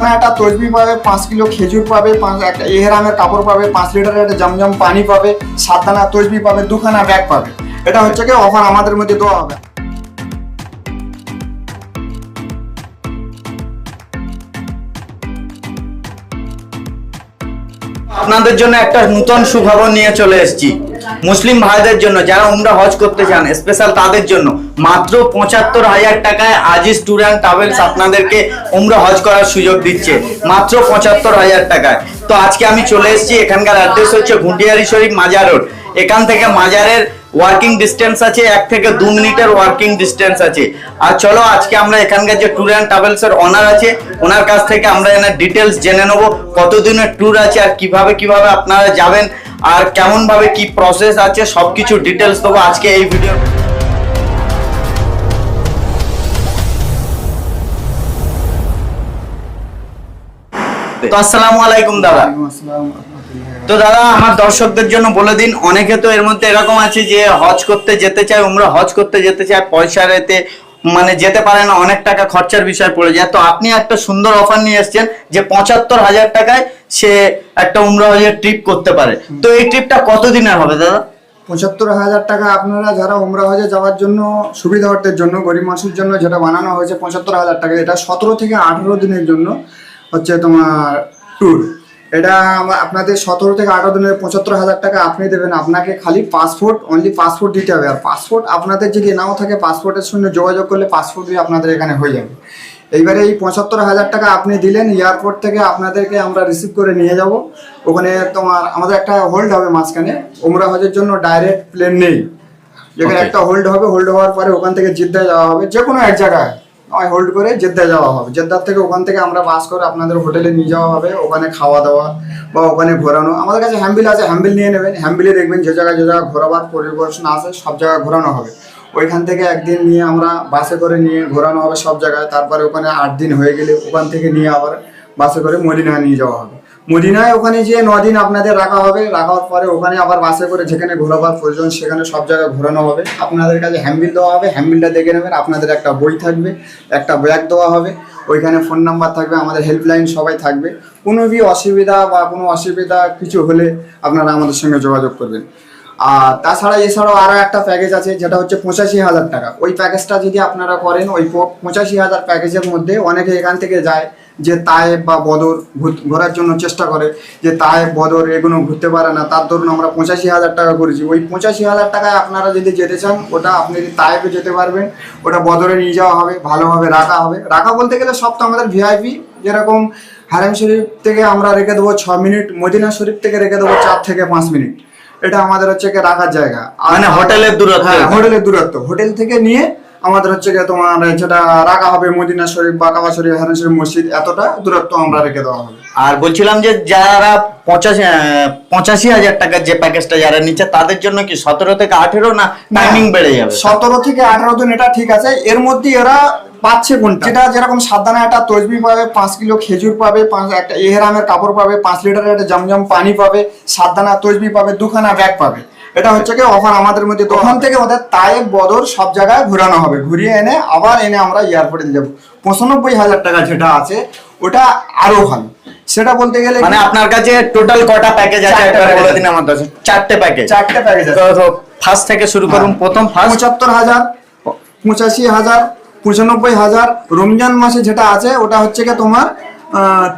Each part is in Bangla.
আপনার একটা তসবি পাবে, পাঁচ কিলো খেজুর পাবে, পাঁচ একটা এহেরামের কাপড় পাবে, পাঁচ লিটারের একটা জমজম পানি পাবে সাত দানা তসবি পাবে, দুখানা ব্যাগ পাবে। এটা হচ্ছে কি অফার আমাদের মধ্যে দেওয়া হবে। আপনাদের জন্য একটা নতুন সুখবর নিয়ে চলে এসেছি। মুসলিম ভাইদের জন্য যারা উমরা হজ করতে চান স্পেশাল তাদের জন্য। মাত্র পঁচাত্তর হাজার টাকায় আজিজ ট্যুর অ্যান্ড ট্রাভেলস আপনাদেরকে উমরা হজ করার সুযোগ দিচ্ছে। মাত্র পঁচাত্তর হাজার টাকায়। তো আজকে আমি চলে এসেছি, এখানকার অ্যাড্রেস হচ্ছে ঘুটিয়ারি শরীফ মাজার রোড। এখান থেকে মাজারের ওয়ার্কিং ডিস্টেন্স আছে, এক থেকে দু মিনিটের ওয়ার্কিং ডিস্টেন্স আছে। আর চলো, আজকে আমরা এখানকার যে ট্যুর অ্যান্ড ট্রাভেলস এর অনার আছে, ওনার কাছ থেকে আমরা এনার ডিটেলস জেনে নেব, কতদিনের ট্যুর আছে আর কীভাবে কীভাবে আপনারা যাবেন, আর কেমন ভাবে কি প্রসেস আছে, সবকিছু ডিটেলস দেবো আজকে এই ভিডিও তো আসসালামু আলাইকুম দাদা। তো দাদা আমার দর্শকদের জন্য বলে দিন অনেকে তো এর মধ্যে এরকম আছে যে হজ করতে যেতে চায় উমরা হজ করতে যেতে চায় পয়সা রেতে মানে যেতে পারে না অনেক টাকা খরচার বিষয় পড়ে যায়। তো আপনি একটা সুন্দর অফার নিয়ে এসেছেন যে পঁচাত্তর হাজার টাকায় সে একটা উমরা হজের ট্রিপ করতে পারে। তো এই ট্রিপটা কতদিনের হবে দাদা? পঁচাত্তর হাজার টাকা আপনারা যারা উমরা হজে যাওয়ার জন্য সুবিধার্থের জন্য গরিব মানুষের জন্য যেটা বানানো হয়েছে পঁচাত্তর হাজার টাকা এটা সতেরো থেকে আঠেরো দিনের জন্য। হচ্ছে তোমার ট্যুর এটা আপনাদের সতেরো থেকে আঠারো দিনের পঁচাত্তর হাজার টাকা আপনি দেবেন। আপনাকে খালি পাসপোর্ট অনলি পাসপোর্ট দিতে হবে। আর পাসপোর্ট আপনাদের যদি নাও থাকে পাসপোর্টের সঙ্গে যোগাযোগ করলে পাসপোর্ট দিয়ে আপনাদের এখানে হয়ে যাবে। এইবারে এই পঁচাত্তর হাজার টাকা আপনি দিলেন এয়ারপোর্ট থেকে আপনাদেরকে আমরা রিসিভ করে নিয়ে যাব। ওখানে তোমার আমাদের একটা হোল্ড হবে মাঝখানে। উমরা হজের জন্য ডাইরেক্ট প্লেন নেই। যেখানে একটা হোল্ড হবে হোল্ড হওয়ার পরে ওখান থেকে জিদ্দায় যাওয়া হবে। যে কোনো এক জায়গায়। হোল্ড করে জেদ্দা যাওয়া হবে। জেদ্দার থেকে ওখান থেকে আমরা বাস করে আপনাদের হোটেলে নিয়ে যাওয়া হবে, ওখানে খাওয়া দাওয়া বা ওখানে ঘোরানো। আমাদের কাছে হ্যাম্বিল আছে, হ্যাম্বিল নিয়ে নেবেন। হ্যাম্বিলে দেখবেন যে জায়গায় যে জায়গায় ঘোরাবার পরিবর্তন আছে, সব জায়গায় ঘোরানো হবে। ওইখান থেকে একদিন নিয়ে আমরা বাসে করে নিয়ে ঘোরানো হবে সব জায়গায়। তারপরে ওখানে আট দিন হয়ে গেলে ওখান থেকে নিয়ে আবার বাসে করে মদিনা নিয়ে যাওয়া হবে। মদিনায় ওখানে যে দিন আপনাদের রাখা হবে রাখার পরে ওখানে আবার বাসে করে যেখানে ঘোরাবার প্রয়োজন সেখানে সব জায়গায় ঘোরানো হবে। আপনাদের কাছে হ্যান্ডবিল দেওয়া হবে হ্যান্ডবিলটা দেখে নেবেন, আপনাদের একটা বই থাকবে, একটা ব্যাগ দেওয়া হবে, ওইখানে ফোন নাম্বার থাকবে, আমাদের হেল্পলাইন সবাই থাকবে। কোনো বি অসুবিধা বা কোনো অসুবিধা কিছু হলে আপনারা আমাদের সঙ্গে যোগাযোগ করবেন। আর তাছাড়া এছাড়াও আরও একটা প্যাকেজ আছে, যেটা হচ্ছে পঁচাশি হাজার টাকা। ওই প্যাকেজটা যদি আপনারা করেন, ওই পঁচাশি হাজার প্যাকেজের মধ্যে অনেকে এখান থেকে যায় যে তায়েব বা বদর ঘোরার জন্য চেষ্টা করে যে তায়েব বদর এগুলো ঘুরতে পারে না। তার ধরুন আমরা পঁচাশি হাজার টাকা করেছি। ওই পঁচাশি হাজার টাকায় আপনারা যদি যেতে চান ওটা আপনি যদি তায়েবে যেতে পারবেন ওটা বদরে নিয়ে যাওয়া হবে ভালোভাবে রাখা হবে। রাখা বলতে গেলে সব তো আমাদের ভিআইপি যেরকম হারাম শরীফ থেকে আমরা রেখে দেবো ছ মিনিট মদিনা শরীফ থেকে রেখে দেবো চার থেকে পাঁচ মিনিট। এটা আমাদের হচ্ছে রাখার জায়গা। মানে হোটেলের দূরত্ব। হ্যাঁ হোটেলের দূরত্ব। হোটেল থেকে নিয়ে আমাদের হচ্ছে গিয়ে তোমার যেটা রাখা হবে মদিনা শরীফ বা কাবা শরীফ হারান শরীফ মসজিদ এতটা দূরত্ব আমরা রেখে দেওয়া হবে। আর বলছিলাম যে যারা পঁচাশি পঁচাশি হাজার টাকার যে প্যাকেজটা যারা নিচ্ছে তাদের জন্য কি সতেরো থেকে আঠেরো না টাইমিং বেড়ে যাবে? সতেরো থেকে আঠেরো দিন এটা ঠিক আছে। এর মধ্যে এরা পাচ্ছে কোনটা? যেটা যেরকম সাতদানা একটা তসবি পাবে পাঁচ কিলো খেজুর পাবে পাঁচ একটা এহেরামের কাপড় পাবে পাঁচ লিটারের একটা জমজম পানি পাবে সাতদানা তসবি পাবে দুখানা ব্যাগ পাবে। এটা হচ্ছে কি অফার আমাদের মধ্যে। তখন থেকে ওদের তায়েব বদর সব জায়গায় ঘোরানো হবে। ঘুরিয়ে এনে আবার এনে আমরা এয়ারপোর্টে দিয়ে যাব। পঁচানব্বই হাজার টাকা যেটা আছে ওটা আরও ভালো। সেটা বলতে গেলে মানে আপনার কাছে টোটাল কটা প্যাকেজ আছে? একবার বলে দিন আমার দর্শক চারটে প্যাকেজ চারটে প্যাকেজ আছে। ফার্স্ট থেকে শুরু করুন। প্রথম ফার্স্ট পঁচাত্তর হাজার পঁচাশি হাজার পঁচানব্বই হাজার রমজান মাসে যেটা আছে ওটা হচ্ছে কি তোমার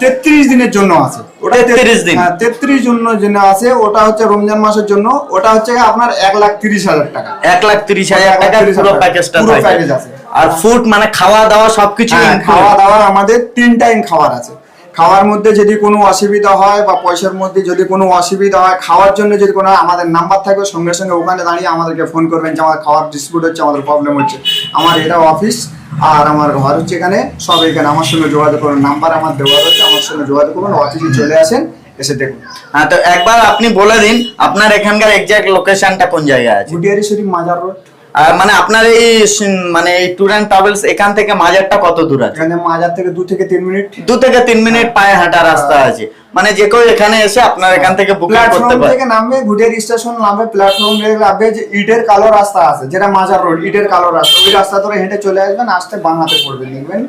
তেত্রিশ দিনের জন্য আছে ওটা 33 দিন। হ্যাঁ তেত্রিশ জন্য জন্য আছে ওটা হচ্ছে রমজান মাসের জন্য ওটা হচ্ছে আপনার এক লাখ তিরিশ হাজার টাকা এক লাখ তিরিশ হাজার টাকা পুরো হাজার। প্যাকেজটা পুরো থাকে আছে। আর ফুড মানে খাওয়া দাওয়া সবকিছু হ্যাঁ, খাওয়া দাওয়া আমাদের তিন টাইম খাওয়ার আছে খাওয়ার মধ্যে যদি কোনো অসুবিধা হয় বা পয়সার মধ্যে যদি কোনো অসুবিধা হয় খাওয়ার জন্য যদি কোনো আমাদের নাম্বার থাকবে। সঙ্গে সঙ্গে ওখানে দাঁড়িয়ে আমাদেরকে ফোন করবেন যে আমার খাওয়ার ডিসপিউট হচ্ছে আমাদের প্রবলেম হচ্ছে। আমার এটা অফিস আর আমার ঘর হচ্ছে এখানে। সব এখানে আমার সঙ্গে যোগাযোগ করুন। নাম্বার আমার দেওয়া রয়েছে আমার সঙ্গে যোগাযোগ করুন। অফিসে চলে আসেন এসে দেখুন। হ্যাঁ তো একবার আপনি বলে দিন আপনার এখানকার এক্সাক্ট লোকেশনটা কোন জায়গায় আছে? গুডিয়ারি শরীফ মাজার রোড মানে আপনার এই মানে এই ট্যুর অ্যান্ড ট্রাভেলস এখান থেকে মাজারটা কত দূর আছে? এখানে মাজার থেকে দু থেকে তিন মিনিট। দু থেকে তিন মিনিট পায়ে হাঁটা রাস্তা আছে। মানে যে কেউ এখানে এসে আপনার এখান থেকে বুকিং করতে প্ল্যাটফর্ম পারে। থেকে নামবে ঘুটের স্টেশন নামবে প্ল্যাটফর্ম থেকে নামবে যে ইটের কালো রাস্তা আছে যেটা মাজার রোড ইটের কালো রাস্তা। ওই রাস্তা ধরে হেঁটে চলে আসবেন আসতে বাংলাতে পড়বেন পড়বে দেখবেন।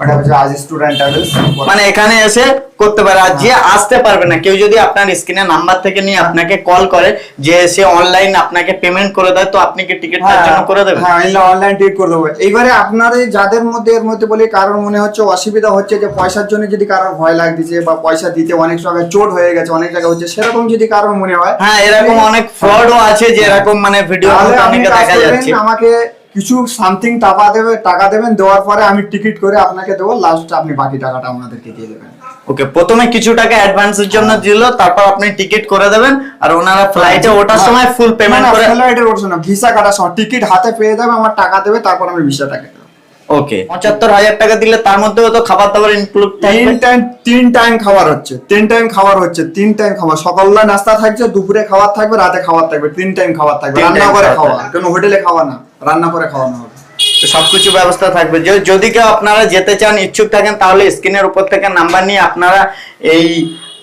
ওটা হচ্ছে আজ স্টুডেন্ট ট্রাভেলস মানে এখানে এসে করতে পারে আর যে আসতে পারবে না কেউ যদি আপনার স্ক্রিনে নাম্বার থেকে নিয়ে আপনাকে কল করে যে সে অনলাইন আপনাকে পেমেন্ট করে দেয় তো আপনি কি টিকিট তার জন্য করে দেবেন? হ্যাঁ অনলাইন টিকিট করে দেবো। এইবারে আপনার যাদের মধ্যে এর মধ্যে বলি কারোর মনে হচ্ছে অসুবিধা হচ্ছে যে পয়সার জন্য যদি কারোর ভয় লাগতেছে বা পয়সা দিতে অনেক জায়গায় চোট হয়ে গেছে অনেক জায়গায় হচ্ছে সেরকম যদি কারোর মনে হয় হ্যাঁ এরকম অনেক ফ্রডও আছে যে এরকম মানে ভিডিও দেখা যাচ্ছে। আমাকে কিছু সামথিং টাকা দেবে টাকা দেবেন দেওয়ার পরে আমি টিকিট করে আপনাকে দেবো লাস্টে আপনি বাকি টাকাটা আমাদেরকে দিয়ে দেবেন। ওকে প্রথমে কিছু টাকা অ্যাডভান্সের জন্য দিল তারপর আপনি টিকিট করে দেবেন আর ওনারা ফ্লাইটে ওঠার সময় ফুল পেমেন্ট করে ফ্লাইটের ওঠছে না ভিসা কাটার সময় টিকিট হাতে পেয়ে যাবে আমার টাকা দেবে তারপর আমি ভিসাটা কেটে দেবো। ওকে পঁচাত্তর হাজার টাকা দিলে তার মধ্যেও তো খাবার দাবার ইনক্লুড তিন টাইম তিন টাইম খাবার হচ্ছে তিন টাইম খাবার হচ্ছে তিন টাইম খাবার। সকালবেলা নাস্তা থাকছে দুপুরে খাবার থাকবে রাতে খাবার থাকবে তিন টাইম খাবার থাকবে রান্না করে খাবার খাওয়া কোনো হোটেলে খাওয়া না। রান্না করে খাওয়ানো হবে। সবকিছু ব্যবস্থা থাকবে। যদি কেউ আপনারা যেতে চান, ইচ্ছুক থাকেন, তাহলে স্ক্রিনের উপর থেকে নাম্বার নিয়ে আপনারা এই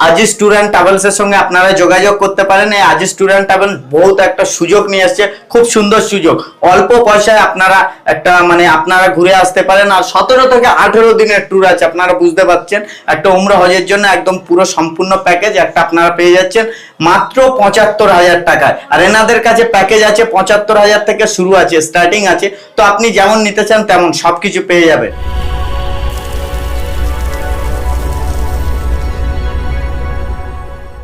আজিজ ট্যুর অ্যান্ড ট্রাভেলস এর সঙ্গে আপনারা যোগাযোগ করতে পারেন। এই আজিজ ট্যুর অ্যান্ড ট্রাভেলস বহুত একটা সুযোগ নিয়ে এসছে খুব সুন্দর সুযোগ। অল্প পয়সায় আপনারা একটা মানে আপনারা ঘুরে আসতে পারেন। আর সতেরো থেকে আঠেরো দিনের ট্যুর আছে, আপনারা বুঝতে পারছেন। একটা উমরা হজের জন্য একদম পুরো সম্পূর্ণ প্যাকেজ একটা আপনারা পেয়ে যাচ্ছেন। মাত্র পঁচাত্তর হাজার টাকায়। আর এনাদের কাছে প্যাকেজ আছে, পঁচাত্তর হাজার থেকে শুরু আছে স্টার্টিং আছে। তো আপনি যেমন নিতে চান তেমন সবকিছু পেয়ে যাবেন।